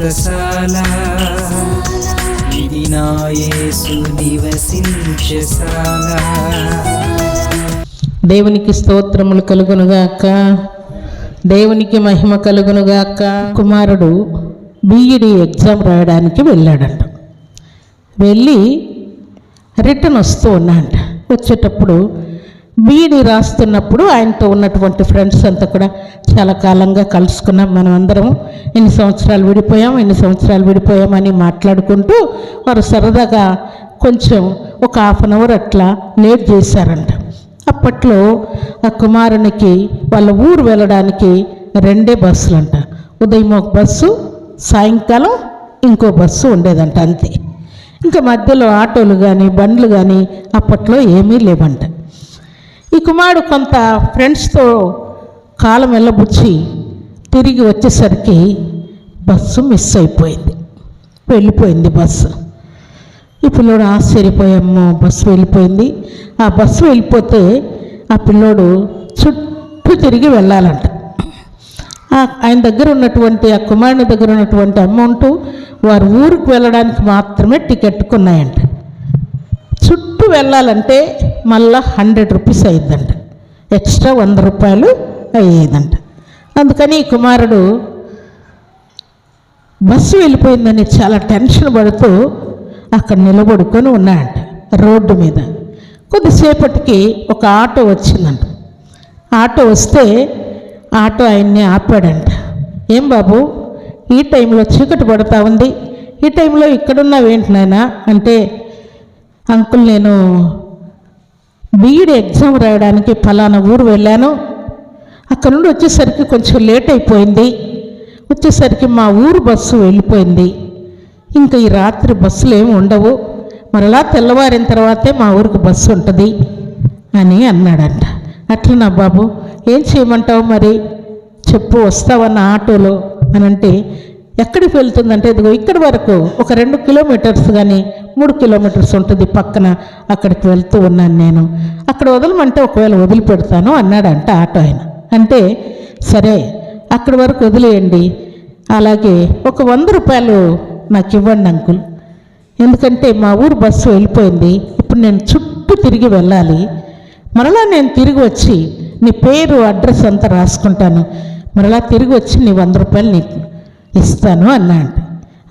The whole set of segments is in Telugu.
వ్రతశాల ఇది నా నివసించశాల దేవునికి స్తోత్రములు కలుగునుగాక. దేవునికి మహిమ కలుగునుగాక. కుమారుడు బీఈడి ఎగ్జామ్ రాయడానికి వెళ్ళాడంట. వెళ్ళి రిటర్న్ వస్తూ ఉన్నాడంట. వచ్చేటప్పుడు బీఈడి రాస్తున్నప్పుడు ఆయనతో ఉన్నటువంటి ఫ్రెండ్స్ అంతా కూడా చాలా కాలంగా కలుసుకున్నాం. మనం అందరం ఎన్ని సంవత్సరాలు విడిపోయాం ఎన్ని సంవత్సరాలు విడిపోయామని మాట్లాడుకుంటూ వారు సరదాగా కొంచెం ఒక హాఫ్ అన్ అవర్ అట్లా లేట్ చేశారంట. అప్పట్లో ఆ కుమారునికి వాళ్ళ ఊరు వెళ్ళడానికి రెండే బస్సులు అంట ఉదయం ఒక బస్సు సాయంకాలం ఇంకో బస్సు ఉండేదంట అంతే. ఇంకా మధ్యలో ఆటోలు కానీ బండ్లు కానీ అప్పట్లో ఏమీ లేవంట. ఈ కుమారుడు కొంత ఫ్రెండ్స్తో కాలం వెళ్ళబుచ్చి తిరిగి వచ్చేసరికి బస్సు మిస్ అయిపోయింది. వెళ్ళిపోయింది బస్సు. ఈ పిల్లోడు ఆశ్చర్యపోయాము బస్సు వెళ్ళిపోయింది. ఆ బస్సు వెళ్ళిపోతే ఆ పిల్లోడు చుట్టూ తిరిగి వెళ్ళాలంట. ఆయన దగ్గర ఉన్నటువంటి ఆ కుమారుని దగ్గర ఉన్నటువంటి అమౌంట్ వారి ఊరికి వెళ్ళడానికి మాత్రమే టికెట్ కొన్నాయంట. చుట్టూ వెళ్ళాలంటే మళ్ళా హండ్రెడ్ రూపీస్ అయ్యిద్దంట ఎక్స్ట్రా వంద రూపాయలు అయ్యేదంట అందుకని కుమారుడు బస్సు వెళ్ళిపోయిందని చాలా టెన్షన్ పడుతూ అక్కడ నిలబడుకొని ఉన్నాడంట రోడ్డు మీద. కొద్దిసేపటికి ఒక ఆటో వచ్చిందంట. ఆటో వస్తే ఆటో ఆయన్ని ఆపాడంట. ఏం బాబు ఈ టైంలో చీకటి పడతా ఉంది. ఈ టైంలో ఇక్కడున్నావేంటి నాయనా? అంటే అంకుల్ నేను బీఈడి ఎగ్జామ్ రాయడానికి ఫలానా ఊరు వెళ్ళాను. అక్కడ నుండి వచ్చేసరికి కొంచెం లేట్ అయిపోయింది. వచ్చేసరికి మా ఊరు బస్సు వెళ్ళిపోయింది. ఇంకా ఈ రాత్రి బస్సులు ఏమి ఉండవు. మరలా తెల్లవారిన తర్వాతే మా ఊరికి బస్సు ఉంటుంది అని అన్నాడంట. అట్లనా బాబు? ఏం చేయమంటావు మరి? చెప్పు వస్తావన్న ఆటోలో? అని అంటే ఎక్కడికి వెళ్తుందంటే ఇదిగో ఇక్కడి వరకు ఒక రెండు కిలోమీటర్స్ కానీ మూడు కిలోమీటర్స్ ఉంటుంది పక్కన. అక్కడికి వెళ్తూ ఉన్నాను నేను. అక్కడ వదలమంటే ఒకవేళ వదిలిపెడతాను అన్నాడంట ఆటో ఆయన. అంటే సరే అక్కడి వరకు వదిలేయండి. అలాగే ఒక వంద రూపాయలు నాకు ఇవ్వండి అంకుల్. ఎందుకంటే మా ఊరు బస్సు వెళ్ళిపోయింది. ఇప్పుడు నేను చుట్టూ తిరిగి వెళ్ళాలి. మరలా నేను తిరిగి వచ్చి నీ పేరు అడ్రస్ అంతా రాసుకుంటాను. మరలా తిరిగి వచ్చి నీ వంద రూపాయలు నీకు ఇస్తాను అన్నాడు.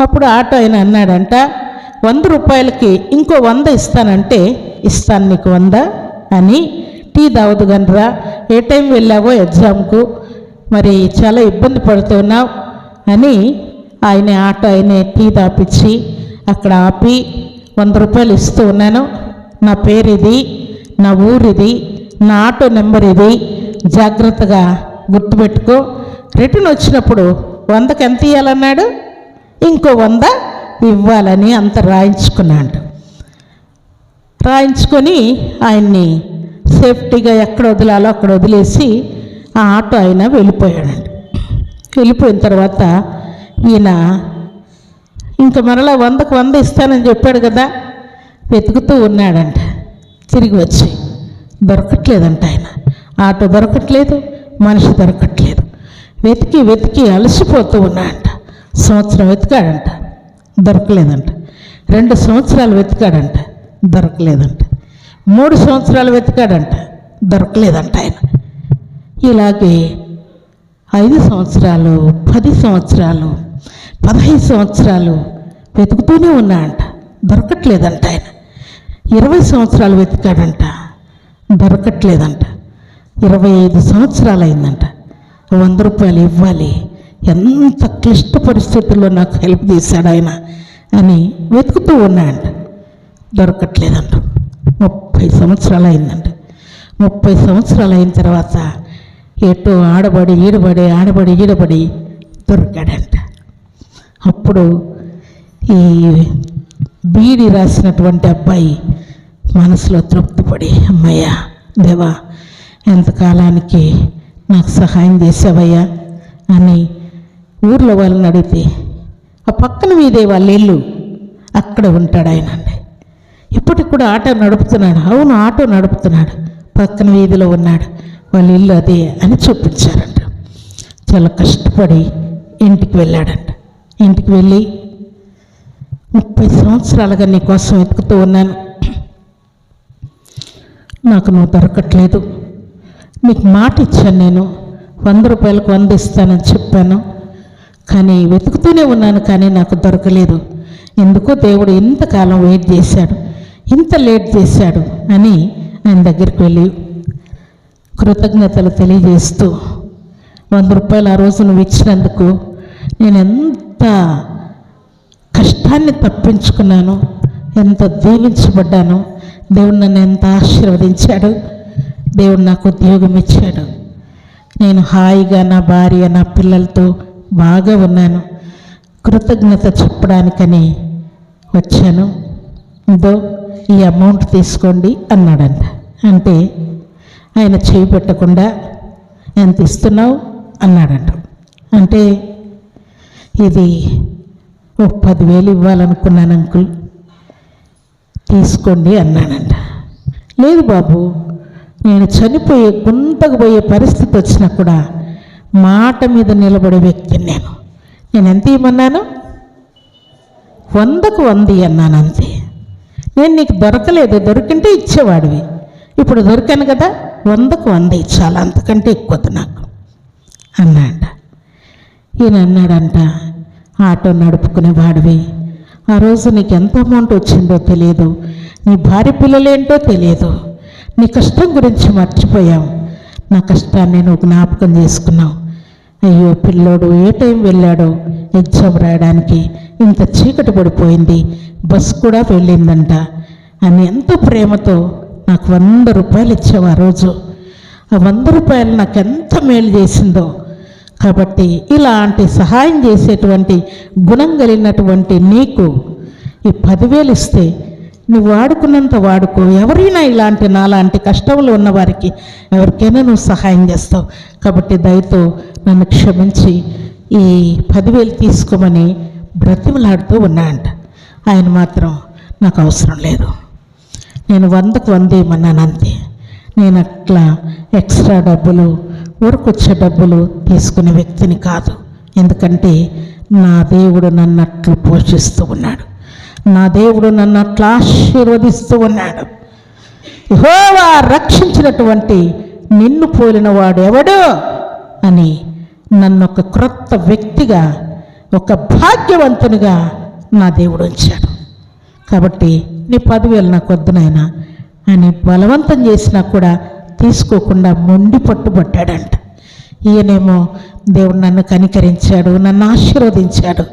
అప్పుడు ఆటో ఆయన అన్నాడంట వంద రూపాయలకి ఇంకో వంద ఇస్తానంటే ఇస్తాను నీకు వంద అని. టీ దావదు గనరా ఏ టైం వెళ్ళావో ఎగ్జామ్కు మరి చాలా ఇబ్బంది పడుతున్నావు అని ఆయన ఆటో ఆయనే టీ దాపిచ్చి అక్కడ ఆపి వంద రూపాయలు ఇస్తూ ఉన్నాను నా పేరు ఇది నా ఊరిది ఇది నా ఆటో నెంబర్ ఇది జాగ్రత్తగా గుర్తుపెట్టుకో. రిటర్న్ వచ్చినప్పుడు వందకు ఎంత ఇవ్వాలన్నాడు ఇంకో వంద ఇవ్వాలని అంత రాయించుకున్నాడు. రాయించుకొని ఆయన్ని సేఫ్టీగా ఎక్కడ వదిలాలో అక్కడ వదిలేసి ఆ ఆటో ఆయన వెళ్ళిపోయాడండి. వెళ్ళిపోయిన తర్వాత ఈయన ఇంకా మరలా వందకు వంద ఇస్తానని చెప్పాడు కదా వెతుకుతూ ఉన్నాడంట. తిరిగి వచ్చి దొరకట్లేదంట ఆయన. ఆటో దొరకట్లేదు మనిషి దొరకట్లేదు. వెతికి వెతికి అలసిపోతూ ఉన్నాడంట. సంవత్సరం వెతికాడంట. దొరకలేదంట. రెండు సంవత్సరాలు వెతికాడంట. దొరకలేదంట. మూడు సంవత్సరాలు వెతికాడంట. దొరకలేదంట ఆయన. ఇలాగే ఐదు సంవత్సరాలు పది సంవత్సరాలు పదహైదు సంవత్సరాలు వెతుకుతూనే ఉన్నాడంట. దొరకట్లేదంట ఆయన. ఇరవై సంవత్సరాలు వెతికాడంట. దొరకట్లేదంట. ఇరవై ఐదు సంవత్సరాలు అయిందంట. వంద రూపాయలు ఇవ్వాలి. ఎంత క్లిష్ట పరిస్థితుల్లో నాకు హెల్ప్ చేశాడు ఆయన అని వెతుకుతూ ఉన్నాయంట దొరకట్లేదంట. ముప్పై సంవత్సరాలు అయిందంట. ముప్పై సంవత్సరాలు అయిన తర్వాత ఎటు ఆడబడి ఈడబడి ఆడబడి ఈడబడి దొరికాడంట. అప్పుడు ఈ బీడి రాసినటువంటి అబ్బాయి మనసులో తృప్తిపడి అమ్మయ్య దేవా ఎంతకాలానికి నాకు సహాయం చేసావయ్యా అని ఊర్లో వాళ్ళని అడిగితే ఆ పక్కన మీదే వాళ్ళ ఇల్లు అక్కడ ఉంటాడు ఆయన అండి ఇప్పటికి కూడా ఆటో నడుపుతున్నాడు. అవును ఆటో నడుపుతున్నాడు. పక్కన వీధిలో ఉన్నాడు. వాళ్ళ ఇల్లు అదే అని చూపించారంట. చాలా కష్టపడి ఇంటికి వెళ్ళాడంట. ఇంటికి వెళ్ళి ముప్పై సంవత్సరాలుగా నీకోసం వెతుకుతూ ఉన్నాను. నాకు నువ్వు దొరకట్లేదు. మీకు మాట ఇచ్చాను నేను. వంద రూపాయలకు వంద ఇస్తానని చెప్పాను. కానీ వెతుకుతూనే ఉన్నాను కానీ నాకు దొరకలేదు. ఎందుకో దేవుడు ఇంతకాలం వెయిట్ చేశాడు. ఇంత లేట్ చేశాడు అని ఆయన దగ్గరికి వెళ్ళి కృతజ్ఞతలు తెలియజేస్తూ వంద రూపాయలు ఆ రోజు నువ్వు ఇచ్చినందుకు నేను ఎంత కష్టాన్ని తప్పించుకున్నాను ఎంత దీవించబడ్డాను దేవుడు నన్ను ఎంత ఆశీర్వదించాడు దేవుడు నాకు ఉద్యోగం ఇచ్చాడు. నేను హాయిగా నా భార్య నా పిల్లలతో బాగా ఉన్నాను. కృతజ్ఞత చెప్పడానికని వచ్చాను. ఇదో ఈ అమౌంట్ తీసుకోండి అన్నాడంట. అంటే ఆయన చేయి పెట్టకుండా ఎంత ఇస్తున్నావు అన్నాడంట. అంటే ఇది ఓ పదివేలు ఇవ్వాలనుకున్నాను అంకుల్ తీసుకోండి అన్నానంట లేదు బాబు నేను చనిపోయే గుంతకు పోయే పరిస్థితి వచ్చినా కూడా మాట మీద నిలబడే వ్యక్తిని నేను. నేను ఎంత ఇవ్వమన్నాను? వందకు వంది అన్నాను అంతే. నేను నీకు దొరకలేదు దొరికింటే ఇచ్చేవాడివి. ఇప్పుడు దొరికాను కదా వందకు వంద ఇచ్చాలి అంతకంటే ఎక్కువది నాకు. అన్నాడ ఈయన అన్నాడంట ఆటో నడుపుకునేవాడివి. ఆ రోజు నీకు ఎంత అమౌంట్ వచ్చిందో తెలియదు నీ భార్య పిల్లలేంటో తెలియదు నీ కష్టం గురించి మర్చిపోయాం. నా కష్టాన్ని నువ్వు జ్ఞాపకం చేసుకున్నావు. అయ్యో పిల్లోడు ఏ టైం వెళ్ళాడో ఎగ్జామ్ రాయడానికి ఇంత చీకటి పడిపోయింది. బస్ కూడా వెళ్ళిందంట. అని ఎంత ప్రేమతో నాకు వంద రూపాయలు ఇచ్చావు ఆ రోజు. ఆ వంద రూపాయలు నాకు ఎంత మేలు చేసిందో. కాబట్టి ఇలాంటి సహాయం చేసేటువంటి గుణం కలిగినటువంటి నీకు ఈ పదివేలు ఇస్తే నువ్వు వాడుకున్నంత వాడుకో. ఎవరైనా ఇలాంటి నాలాంటి కష్టంలో ఉన్న వారికి ఎవరికైనా నువ్వు సహాయం చేస్తావు. కాబట్టి దయతో నన్ను క్షమించి ఈ పదివేలు తీసుకోమని బ్రతిమలాడుతూ ఉన్నాయంట ఆయన మాత్రం నాకు అవసరం లేదు. నేను వందకు వంద అంతే. నేను అట్లా ఎక్స్ట్రా డబ్బులు ఊరికొచ్చే డబ్బులు తీసుకునే వ్యక్తిని కాదు. ఎందుకంటే నా దేవుడు నన్నట్లు పోషిస్తూ ఉన్నాడు. నా దేవుడు నన్ను అట్లా ఆశీర్వదిస్తూ ఉన్నాడు. యహోవా రక్షించినటువంటి నిన్ను పోలిన వాడు ఎవడు అని నన్ను ఒక క్రొత్త వ్యక్తిగా ఒక భాగ్యవంతునిగా నా దేవుడు ఉంచాడు. కాబట్టి నీ పదివేలు నాకు వద్దునైనా అని బలవంతం చేసినా కూడా తీసుకోకుండా మొండి పట్టుబట్టాడంట. ఈయనేమో దేవుడు నన్ను కనికరించాడు నన్ను ఆశీర్వదించాడు.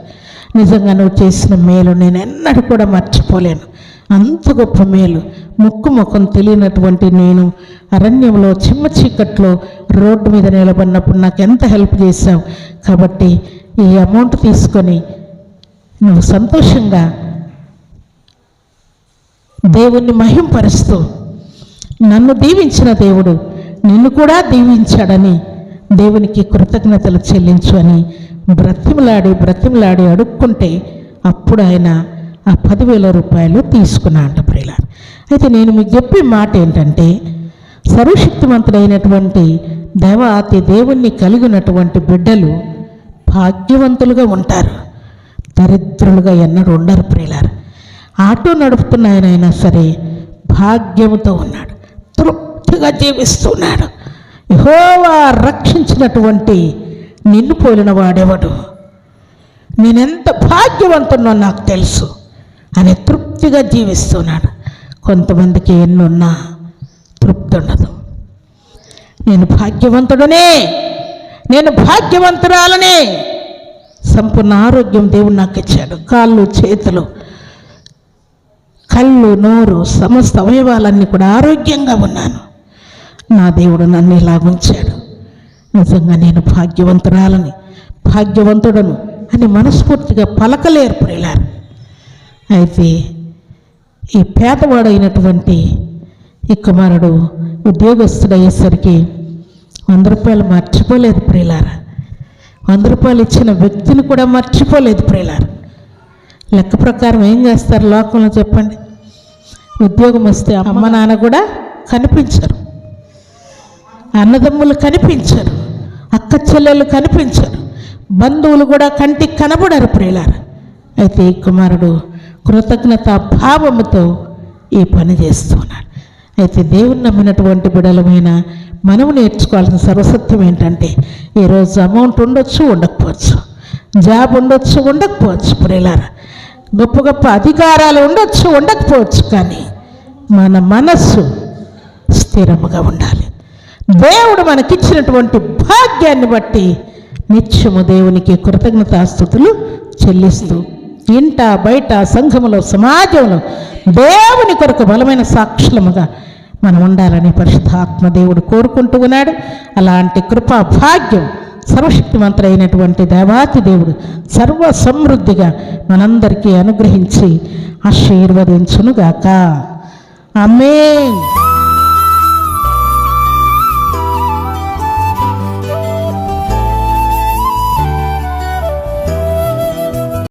నిజంగా నువ్వు చేసిన మేలు నేను ఎన్నడూ కూడా మర్చిపోలేను. అంత గొప్ప మేలు. ముక్కు ముఖం తెలియనటువంటి నేను అరణ్యంలో చిమ్మ చీకట్లో రోడ్డు మీద నిలబడినప్పుడు నాకు ఎంత హెల్ప్ చేశావు. కాబట్టి ఈ అమౌంట్ తీసుకొని నువ్వు సంతోషంగా దేవుణ్ణి మహింపరుస్తూ నన్ను దీవించిన దేవుడు నిన్ను కూడా దీవించాడని దేవునికి కృతజ్ఞతలు చెల్లించు అని బ్రతిమలాడి బ్రతిమలాడి అడుక్కుంటే అప్పుడు ఆయన ఆ పదివేల రూపాయలు తీసుకున్నా అంట ప్రియుల అయితే నేను మీకు చెప్పే మాట ఏంటంటే సర్వశక్తివంతుడైనటువంటి దేవాతి దేవుణ్ణి కలిగినటువంటి బిడ్డలు భాగ్యవంతులుగా ఉంటారు. దరిద్రులుగా ఎన్నడూ ఉండరు ప్రియులారు. ఆటో నడుపుతున్న ఆయన అయినా సరే భాగ్యముతో ఉన్నాడు. తృప్తిగా జీవిస్తున్నాడు. యహోవా రక్షించినటువంటి నిన్ను పోలిన వాడెవడు? నేనెంత భాగ్యవంతున్నో నాకు తెలుసు. అని తృప్తిగా జీవిస్తున్నాడు. కొంతమందికి ఎన్నున్నా తృప్తి ఉండదు నేను భాగ్యవంతుడనే. నేను భాగ్యవంతురాలని. సంపూర్ణ ఆరోగ్యం దేవుడు నాకు ఇచ్చాడు. కాళ్ళు చేతులు కళ్ళు నోరు సమస్త అవయవాలన్నీ కూడా ఆరోగ్యంగా ఉన్నాను. నా దేవుడు నన్ను ఇలా ఉంచాడు నిజంగా నేను భాగ్యవంతురాలని భాగ్యవంతుడను అని మనస్ఫూర్తిగా పలకలేరు ప్రియులారు అయితే ఈ పేదవాడైనటువంటి ఈ కుమారుడు ఉద్యోగస్తుడయ్యేసరికి వంద రూపాయలు మర్చిపోలేదు ప్రియులారా వంద రూపాయలు ఇచ్చిన వ్యక్తిని కూడా మర్చిపోలేదు ప్రియులారు లెక్క ప్రకారం ఏం చేస్తారు లోకంలో చెప్పండి? ఉద్యోగం వస్తే అమ్మ నాన్న కూడా కనిపించరు. అన్నదమ్ములు కనిపించరు. అక్క చెల్లెలు కనిపించరు. బంధువులు కూడా కంటికి కనబడరు ప్రియులారు. అయితే ఈ కుమారుడు కృతజ్ఞత భావముతో ఈ పని చేస్తున్నాడు. అయితే దేవుని నమ్మినటువంటి బిడలమైన మనం నేర్చుకోవాల్సిన సర్వసత్యం ఏంటంటే ఈరోజు అమౌంట్ ఉండొచ్చు ఉండకపోవచ్చు. జాబ్ ఉండొచ్చు ఉండకపోవచ్చు ప్రియులారా. గొప్ప గొప్ప అధికారాలు ఉండొచ్చు ఉండకపోవచ్చు కానీ మన మనస్సు స్థిరముగా ఉండాలి. దేవుడు మనకిచ్చినటువంటి భాగ్యాన్ని బట్టి నిత్యము దేవునికి కృతజ్ఞతాస్థుతులు చెల్లిస్తూ ఇంట బయట సంఘములో సమాజంలో దేవుని కొరకు బలమైన సాక్షులముగా మనం ఉండాలని పరిశుద్ధాత్మ దేవుడు కోరుకుంటూ ఉన్నాడు. అలాంటి కృపా భాగ్యం సర్వశక్తిమంతుడైనటువంటి దేవాతి దేవుడు సర్వ సమృద్ధిగా మనందరికీ అనుగ్రహించి ఆశీర్వదించునుగాక. అమ్మే